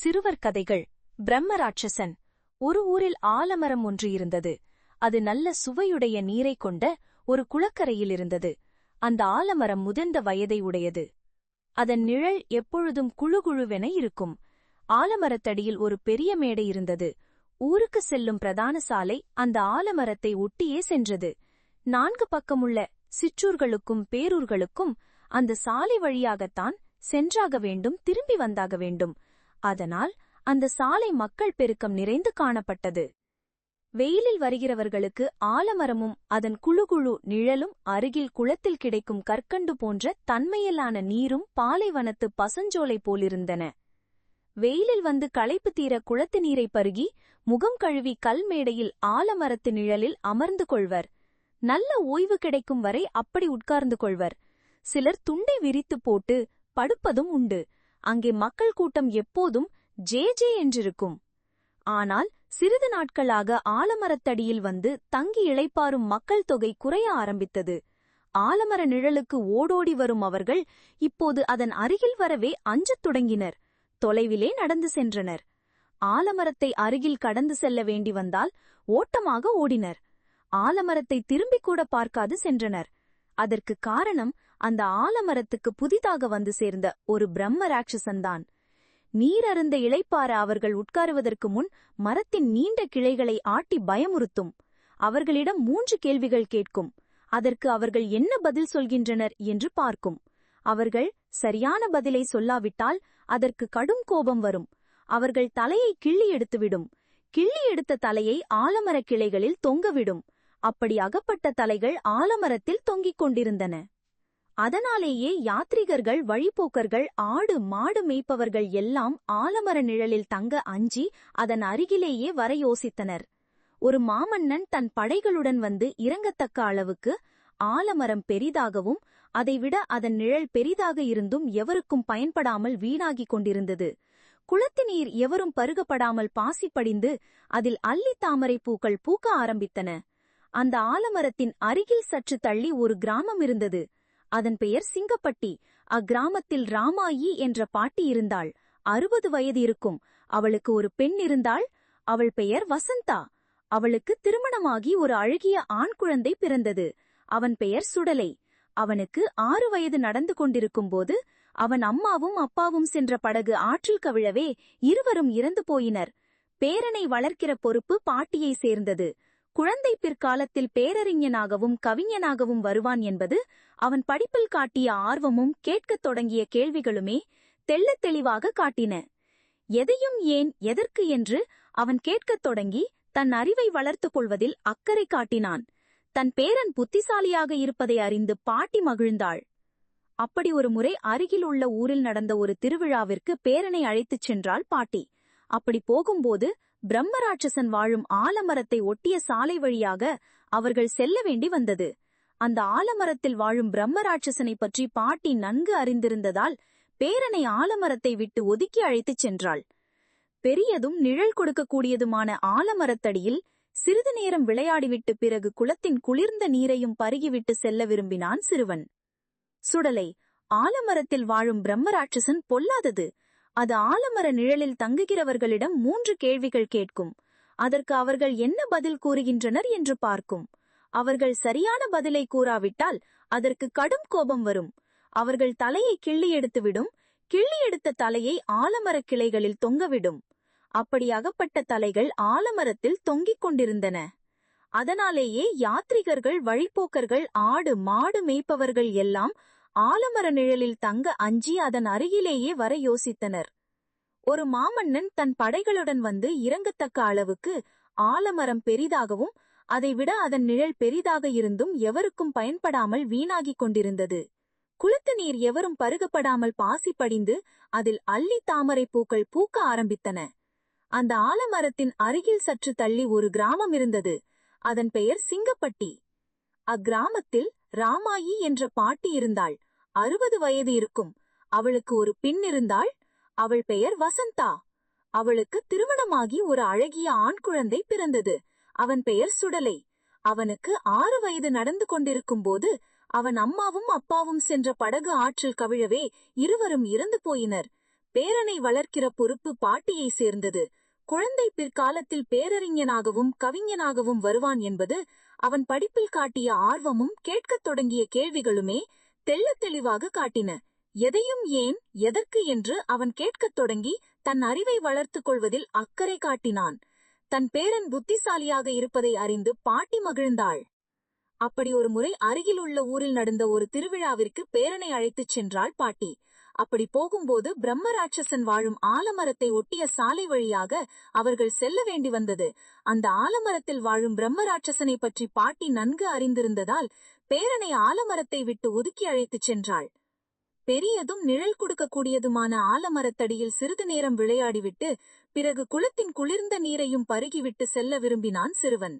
சிறுவர் கதைகள். பிரம்மராட்சசன். ஒரு ஊரில் ஆலமரம் ஒன்று இருந்தது. அது நல்ல சுவையுடைய நீரை கொண்ட ஒரு குளக்கரையில் இருந்தது. அந்த ஆலமரம் முதிர்ந்த வயதை உடையது. அதன் நிழல் எப்பொழுதும் குழுகுழுவென இருக்கும். ஆலமரத்தடியில் ஒரு பெரிய மேடை இருந்தது. ஊருக்கு செல்லும் பிரதான சாலை அந்த ஆலமரத்தை ஒட்டியே சென்றது. நான்கு பக்கமுள்ள சிற்றூர்களுக்கும் பேரூர்களுக்கும் அந்த சாலை வழியாகத்தான் சென்றாக வேண்டும் திரும்பி வந்தாக வேண்டும். அதனால் அந்த சாலை மக்கள் பெருக்கம் நிறைந்து காணப்பட்டது. வெயிலில் வருகிறவர்களுக்கு ஆலமரமும் அதன் குழுகுழு நிழலும் அருகில் குளத்தில் கிடைக்கும் கற்கண்டு போன்ற தன்மையிலான நீரும் பாலைவனத்து பசஞ்சோலை போலிருந்தன. வெயிலில் வந்து களைப்பு தீர குளத்து நீரை பருகி முகம் கழுவி கல் மேடையில் ஆலமரத்து நிழலில் அமர்ந்து கொள்வர். நல்ல ஓய்வு கிடைக்கும் வரை அப்படி உட்கார்ந்து கொள்வர். சிலர் துண்டை விரித்து போட்டு படுப்பதும் உண்டு. அங்கே மக்கள் கூட்டம் எப்போதும் ஜே ஜே என்றிருக்கும். ஆனால் சிறிது நாட்களாக ஆலமரத்தடியில் வந்து தங்கி இழைப்பாரும் மக்கள் தொகை குறைய ஆரம்பித்தது. ஆலமர நிழலுக்கு ஓடோடி வரும் அவர்கள் இப்போது அதன் அருகில் வரவே அஞ்சத் தொடங்கினர். தொலைவிலே நடந்து சென்றனர். ஆலமரத்தை அருகில் கடந்து செல்ல வேண்டி வந்தால் ஓட்டமாக ஓடினர். ஆலமரத்தை திரும்பிக் கூட பார்க்காது சென்றனர். அதற்கு காரணம் அந்த ஆலமரத்துக்கு புதிதாக வந்து சேர்ந்த ஒரு பிரம்ம ராட்சசன்தான். நீர் அருந்த இளைப்பார அவர்கள் உட்காருவதற்கு முன் மரத்தின் நீண்ட கிளைகளை ஆட்டி பயமுறுத்தும். அவர்களிடம் மூன்று கேள்விகள் கேட்கும். அதற்கு அவர்கள் என்ன பதில் சொல்கின்றனர் என்று பார்க்கும். அவர்கள் சரியான பதிலை சொல்லாவிட்டால் அதற்கு கடும் கோபம் வரும். அவர்கள் தலையை கிள்ளி எடுத்துவிடும். கிள்ளி எடுத்த தலையை ஆலமரக் கிளைகளில் தொங்கவிடும். அப்படி அகப்பட்ட தலைகள் ஆலமரத்தில் தொங்கிக் கொண்டிருந்தன. அதனாலேயே யாத்ரிகர்கள் வழிபோக்கர்கள் ஆடு மாடு மேய்ப்பவர்கள் எல்லாம் ஆலமர நிழலில் தங்க அஞ்சி அதன் அருகிலேயே வர யோசித்தனர் ஒரு மாமன்னன் தன் படைகளுடன் வந்து இறங்கத்தக்க அளவுக்கு ஆலமரம் பெரிதாகவும் அதைவிட அதன் நிழல் பெரிதாக இருந்தும் எவருக்கும் பயன்படாமல் வீணாகிக் கொண்டிருந்தது. குளத்து நீர் எவரும் பருகப்படாமல் பாசி படிந்து அதில் அல்லி தாமரை பூக்கள் பூக்க ஆரம்பித்தன. அந்த ஆலமரத்தின் அருகில் சற்று தள்ளி ஒரு கிராமம் இருந்தது. அதன் பெயர் சிங்கப்பட்டி. அக்கிராமத்தில் ராமாயி என்ற பாட்டி இருந்தாள். அறுபது வயது இருக்கும். அவளுக்கு ஒரு பெண் இருந்தாள். அவள் பெயர் வசந்தா. அவளுக்கு திருமணமாகி ஒரு அழகிய ஆண் குழந்தை பிறந்தது. அவன் பெயர் சுடலை. அவனுக்கு ஆறு வயது நடந்து கொண்டிருக்கும் போது அவன் அம்மாவும் அப்பாவும் சென்ற படகு ஆற்றில் கவிழவே இருவரும் இறந்து போயினர். பேரனை வளர்க்கிற பொறுப்பு பாட்டியை சேர்ந்தது. குழந்தை பிற்காலத்தில் பேரறிஞனாகவும் கவிஞனாகவும் வருவான் என்பது அவன் படிப்பில் காட்டிய ஆர்வமும் கேட்கத் தொடங்கிய கேள்விகளுமே தெள்ளத் தெளிவாக காட்டின. எதையும் ஏன் எதற்கு? என்று அவன் கேட்கத் தொடங்கி தன் அறிவை வளர்த்துக் கொள்வதில் அக்கறை காட்டினான். தன் பேரன் புத்திசாலியாக இருப்பதை அறிந்து பாட்டி மகிழ்ந்தாள். அப்படி ஒரு முறை அருகில் உள்ள ஊரில் நடந்த ஒரு திருவிழாவிற்கு பேரனை அழைத்துச் சென்றாள் பாட்டி. அப்படி போகும்போது பிரம்மராட்சசன் வாழும் ஆலமரத்தை ஒட்டிய சாலை வழியாக அவர்கள் செல்ல வேண்டி வந்தது. அந்த ஆலமரத்தில் வாழும் பிரம்மராட்சசனை பற்றி பாட்டி நன்கு அறிந்திருந்ததால் பேரனை ஆலமரத்தை விட்டு ஒதுக்கி அழைத்துச் சென்றாள். பெரியதும் நிழல் கொடுக்கக்கூடியதுமான ஆலமரத்தடியில் சிறிது நேரம் விளையாடிவிட்டு பிறகு குளத்தின் குளிர்ந்த நீரையும் பருகிவிட்டு செல்ல விரும்பினான் சிறுவன். சுடலை ஆலமரத்தில் வாழும் பிரம்மராட்சசன் பொல்லாதது. அது ஆலமர நிழலில் தங்குகிறவர்களிடம் மூன்று கேள்விகள் கேட்கும். அதற்கு அவர்கள் என்ன பதில் கூறுகின்றனர் என்று பார்க்கும். அவர்கள் சரியான பதிலை கூறாவிட்டால் அதற்கு கடும் கோபம் வரும். அவர்கள் தலையை கிள்ளி எடுத்துவிடும் கிள்ளி எடுத்த தலையை ஆலமரக் கிளைகளில் தொங்கவிடும் அப்படி அகப்பட்ட தலைகள் ஆலமரத்தில் தொங்கிக் கொண்டிருந்தன. அதனாலேயே யாத்ரிகர்கள் வழிப்போக்கர்கள் ஆடு மாடு மேய்ப்பவர்கள் எல்லாம் ஆலமர நிழலில் தங்க அஞ்சி அதன் அருகிலேயே வர யோசித்தனர். ஒரு மாமன்னன் தன் படைகளுடன் வந்து இறங்கத்தக்க அளவுக்கு ஆலமரம் பெரிதாகவும் அதைவிட அதன் நிழல் பெரிதாக இருந்தும் எவருக்கும் பயன்படாமல் வீணாகிக் கொண்டிருந்தது. குளத்து நீர் எவரும் பருகப்படாமல் பாசி படிந்து அதில் அல்லி தாமரை பூக்கள் பூக்க ஆரம்பித்தன. அந்த ஆலமரத்தின் அருகில் சற்று தள்ளி ஒரு கிராமம் இருந்தது. அதன் பெயர் சிங்கப்பட்டி. அக்கிராமத்தில் ராமாயி என்ற பாட்டி இருந்தாள். அறுபது வயது இருக்கும். அவளுக்கு ஒரு பின் இருந்தாள். அவள் பெயர் வசந்தா. அவளுக்கு திருமணமாகி ஒரு அழகிய ஆண் குழந்தை பிறந்தது. அவன் பெயர் சுடலை. அவனுக்கு ஆறு வயது நடந்து கொண்டிருக்கும் போது அவன் அம்மாவும் அப்பாவும் சென்ற படகு ஆற்றில் கவிழவே இருவரும் இறந்து போயினர். பேரனை வளர்க்கிற பொறுப்பு பாட்டியை சேர்ந்தது. குழந்தை பிற்காலத்தில் பேரறிஞனாகவும் கவிஞனாகவும் வருவான் என்பது அவன் படிப்பில் காட்டிய ஆர்வமும் கேட்கத் தொடங்கிய கேள்விகளுமே தெள்ள தெளிவாக காட்டின. எதையும் ஏன் எதற்கு என்று அவன் கேட்கத் தொடங்கி தன் அறிவை வளர்த்துக் கொள்வதில் அக்கறை காட்டினான். தன் பேரன் புத்திசாலியாக இருப்பதை அறிந்து பாட்டி மகிழ்ந்தாள். அப்படி ஒரு முறை அருகில் உள்ள ஊரில் நடந்த ஒரு திருவிழாவிற்கு பேரனை அழைத்துச் சென்றாள் பாட்டி. அப்படி போகும்போது பிரம்மராட்சசன் வாழும் ஆலமரத்தை ஒட்டிய சாலை வழியாக அவர்கள் செல்ல வேண்டி வந்தது. அந்த ஆலமரத்தில் வாழும் பிரம்மராட்சசனை பற்றி பாட்டி நன்கு அறிந்திருந்ததால் பேரனை ஆலமரத்தை விட்டு ஒதுக்கி அழைத்துச் சென்றாள். பெரியதும் நிழல் கொடுக்கக்கூடியதுமான ஆலமரத்தடியில் சிறிது நேரம் விளையாடிவிட்டு பிறகு குளத்தின் குளிர்ந்த நீரையும் பருகிவிட்டு செல்ல விரும்பினான் சிறுவன்.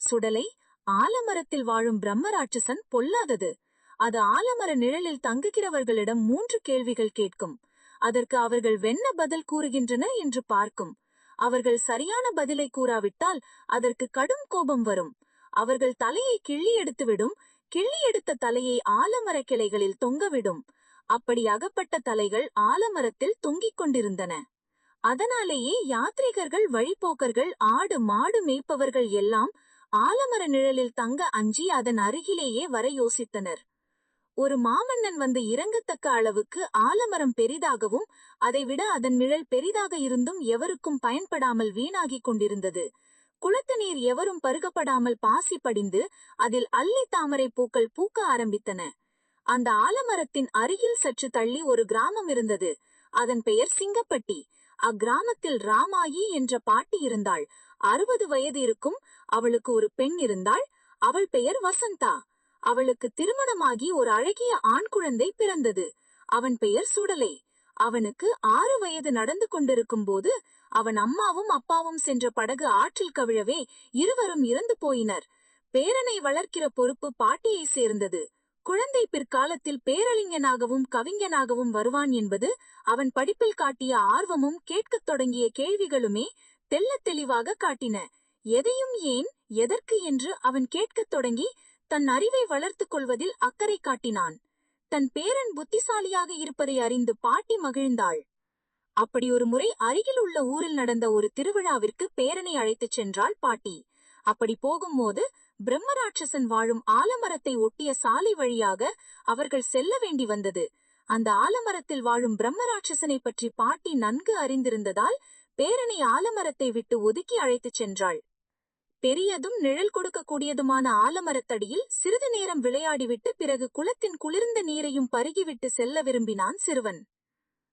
சுடலை ஆலமரத்தில் வாழும் பிரம்மராட்சசன் பொல்லாதது. அது ஆலமர நிழலில் தங்குகிறவர்களிடம் மூன்று கேள்விகள் கேட்கும். அதற்கு அவர்கள் வெண்ண பதில் கூறுகின்றன என்று பார்க்கும். அவர்கள் சரியான பதிலை கூறாவிட்டால் அதற்கு கடும் கோபம் வரும். அவர்கள் தலையை கிள்ளி எடுத்துவிடும் கிள்ளி எடுத்த தலையை ஆலமர கிளைகளில் தொங்கவிடும் அப்படி அகப்பட்ட தலைகள் ஆலமரத்தில் தொங்கிக் கொண்டிருந்தன. அதனாலேயே யாத்ரீகர்கள் வழிபோக்கர்கள் ஆடு மாடு மேய்ப்பவர்கள் எல்லாம் ஆலமர நிழலில் தங்க அஞ்சி அதன் அருகிலேயே வர யோசித்தனர் ஒரு மாமன்னன் வந்து இறங்கத்தக்க அளவுக்கு ஆலமரம் பெரிதாகவும் அதைவிட அதன் நிழல் பெரிதாக இருந்தும் எவருக்கும் பயன்படாமல் வீணாகிக் கொண்டிருந்தது. குளத்து நீர் எவரும் பருகப்படாமல் பாசி படிந்து அதில் அல்லி தாமரை பூக்கள் பூக்க ஆரம்பித்தன. அந்த ஆலமரத்தின் அருகில் சற்று தள்ளி ஒரு கிராமம் இருந்தது. அதன் பெயர் சிங்கப்பட்டி. அக்கிராமத்தில் ராமாயி என்ற பாட்டி இருந்தாள். அறுபது வயது இருக்கும் அவளுக்கு ஒரு பெண் இருந்தாள். அவள் பெயர் வசந்தா. அவளுக்கு திருமணமாகி ஒரு அழகிய ஆண் குழந்தை பிறந்தது. அவன் பெயர் சுடலை. அவனுக்கு ஆறு வயது நடந்து கொண்டிருக்கும் போது அவன் அம்மாவும் அப்பாவும் சென்ற படகு ஆற்றில் கவிழவே இருவரும் இறந்து போயினர். பேரனை வளர்க்கிற பொறுப்பு பாட்டியை சேர்ந்தது. குழந்தை பிற்காலத்தில் பேரறிஞனாகவும் கவிஞனாகவும் வருவான் என்பது அவன் படிப்பில் காட்டிய ஆர்வமும் கேட்கத் தொடங்கிய கேள்விகளுமே தெல்ல தெளிவாக காட்டின. எதையும் ஏன் எதற்கு? என்று அவன் கேட்கத் தொடங்கி தன் அறிவை வளர்த்துக் கொள்வதில் அக்கறை காட்டினான். தன் பேரன் புத்திசாலியாக இருப்பதை அறிந்து பாட்டி மகிழ்ந்தாள். அப்படி ஒரு முறை அருகில் உள்ள ஊரில் நடந்த ஒரு திருவிழாவிற்கு பேரனை அழைத்துச் சென்றாள் பாட்டி. அப்படி போகும்போது பிரம்மராட்சசன் வாழும் ஆலமரத்தை ஒட்டிய சாலை வழியாக அவர்கள் செல்ல வேண்டி வந்தது. அந்த ஆலமரத்தில் வாழும் பிரம்மராட்சசனை பற்றி பாட்டி நன்கு அறிந்திருந்ததால் பேரனை ஆலமரத்தை விட்டு ஒதுக்கி அழைத்துச் சென்றாள். பெரியதும் நிழல் கொடுக்கக்கூடியதுமான ஆலமரத்தடியில் சிறிது நேரம் விளையாடிவிட்டு பிறகு குளத்தின் குளிர்ந்த நீரையும் பருகிவிட்டு செல்ல விரும்பினான் சிறுவன்.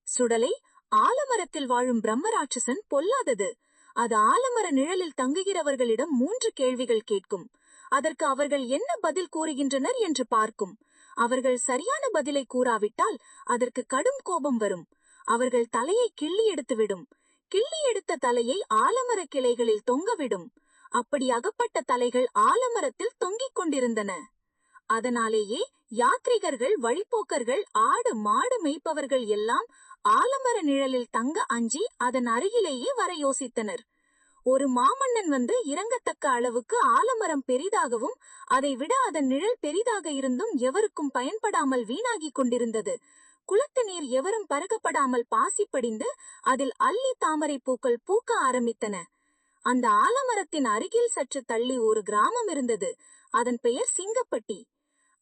சுடலை ஆலமரத்தில் வாழும் பிரம்மராட்சசன் பொல்லாதது. அது ஆலமர நிழலில் தங்குகிறவர்களிடம் மூன்று கேள்விகள் கேட்கும். அதற்கு அவர்கள் என்ன பதில் கூறுகின்றனர் என்று பார்க்கும். அவர்கள் சரியான பதிலை கூறாவிட்டால் அதற்கு கடும் கோபம் வரும். அவர்கள் தலையை கிள்ளி எடுத்துவிடும். கிள்ளி எடுத்த தலையை ஆலமர கிளைகளில் தொங்கவிடும். அப்படி அகப்பட்ட தலைகள் ஆலமரத்தில் தொங்கிக் கொண்டிருந்தன. அதனாலேயே யாத்ரிகர்கள் வழிப்போக்கர்கள் ஆடு மாடு மேய்ப்பவர்கள் எல்லாம் ஆலமர நிழலில் தங்க அஞ்சி அதன் அருகிலேயே வர யோசித்தனர். ஒரு மாமன்னன் வந்து இறங்கத்தக்க அளவுக்கு ஆலமரம் பெரிதாகவும் அதை விட அதன் நிழல் பெரிதாக இருந்தும் எவருக்கும் பயன்படாமல் வீணாகிக் கொண்டிருந்தது. குளத்து நீர் எவரும் பருகப்படாமல் பாசி படிந்து அதில் அல்லி தாமரை பூக்கள் பூக்க ஆரம்பித்தன. அந்த ஆலமரத்தின் அருகில் சற்று தள்ளி ஒரு கிராமம் இருந்தது. அதன் பெயர் சிங்கப்பட்டி.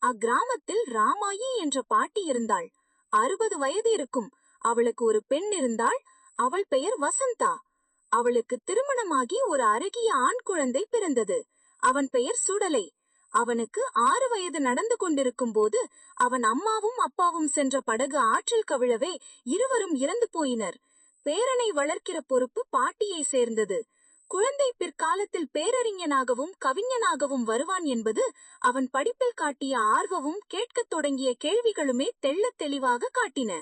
அக்கிராமத்தில் ராமாயி என்ற பாட்டி இருந்தாள். அறுபது வயது இருக்கும். அவளுக்கு ஒரு பெண் இருந்தாள் அவள் பெயர் வசந்தா. அவளுக்கு திருமணமாகி ஒரு அழகிய ஆண் குழந்தை பிறந்தது. அவன் பெயர் சுடலை. அவனுக்கு ஆறு வயது நடந்து கொண்டிருக்கும் போது அவன் அம்மாவும் அப்பாவும் சென்ற படகு ஆற்றில் கவிழவே இருவரும் இறந்து போயினர். பேரனை வளர்க்கிற பொறுப்பு பாட்டியை சேர்ந்தது. குழந்தை பிற்காலத்தில் பேரறிஞனாகவும் கவிஞனாகவும் வருவான் என்பது அவன் படிப்பில் காட்டிய ஆர்வமும் கேட்கத் தொடங்கிய கேள்விகளுமே தெள்ளத் தெளிவாக காட்டின.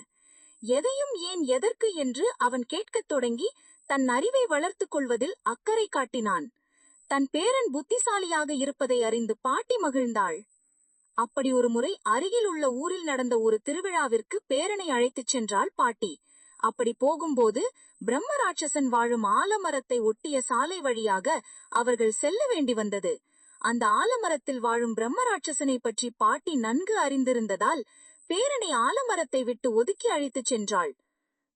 எதையும் ஏன் எதற்கு என்று அவன் கேட்கத் தொடங்கி தன் அறிவை வளர்த்துக் கொள்வதில் அக்கறை காட்டினான். தன் பேரன் புத்திசாலியாக இருப்பதை அறிந்து பாட்டி மகிழ்ந்தாள். அப்படி ஒரு முறை அருகில் உள்ள ஊரில் நடந்த ஒரு திருவிழாவிற்கு பேரனை அழைத்துச் சென்றாள் பாட்டி. அப்படி போகும்போது பிரம்மராட்சசன் வாழும் ஆலமரத்தை ஒட்டிய சாலை வழியாக அவர்கள் செல்ல வேண்டி வந்தது. அந்த ஆலமரத்தில் வாழும் பிரம்மராட்சசனை பற்றி பாட்டி நன்கு அறிந்திருந்ததால் பேரனை ஆலமரத்தை விட்டு ஒதுக்கி அழைத்துச் சென்றாள்.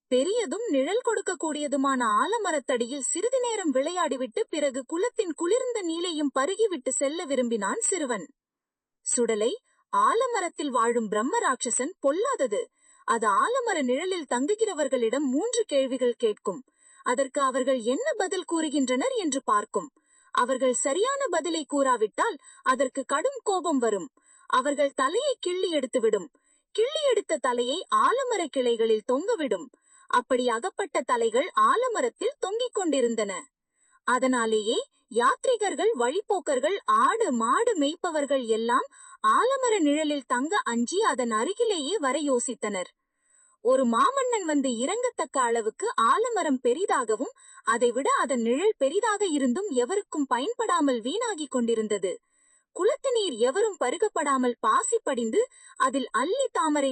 பெரியதும் நிழல் கொடுக்கக்கூடியதுமான ஆலமரத்தடியில் சிறிது நேரம் விளையாடிவிட்டு பிறகு குளத்தின் குளிர்ந்த நீலையும் பருகிவிட்டு செல்ல விரும்பினான் சிறுவன். சுடலை ஆலமரத்தில் வாழும் பிரம்ம ராட்சசன் பொல்லாதது. அது ஆலமர நிழலில் தங்குகிறவர்களிடம் மூன்று கேள்விகள் கேட்கும். அதற்கு அவர்கள் என்ன பதில் கூறுகின்றனர் என்று பார்க்கும். அவர்கள் சரியான பதிலை கூறாவிட்டால் அதற்கு கடும் கோபம் வரும். அவர்கள் தலையை கிள்ளி எடுத்துவிடும். கிள்ளி எடுத்த தலையை ஆலமர கிளைகளில் தொங்கவிடும். அப்படி அகப்பட்ட தலைகள் ஆலமரத்தில் தொங்கிக் கொண்டிருந்தன. அதனாலேயே யாத்ரிகர்கள் வழிப்போக்கர்கள் ஆடு மாடு மேய்ப்பவர்கள் எல்லாம் ஆலமர நிழலில் தங்க அஞ்சி அதன் அருகிலேயே வர யோசித்தனர் ஒரு மாமன்னன் வந்து இறங்கத்தக்க அளவுக்கு ஆலமரம் பெரிதாகவும் அதைவிட அதன் நிழல் பெரிதாக இருந்தும் எவருக்கும் பயன்படாமல் வீணாகிக் கொண்டிருந்தது. குளத்து நீர் எவரும் பருகப்படாமல் பாசி படிந்து அதில் அல்லி தாமரை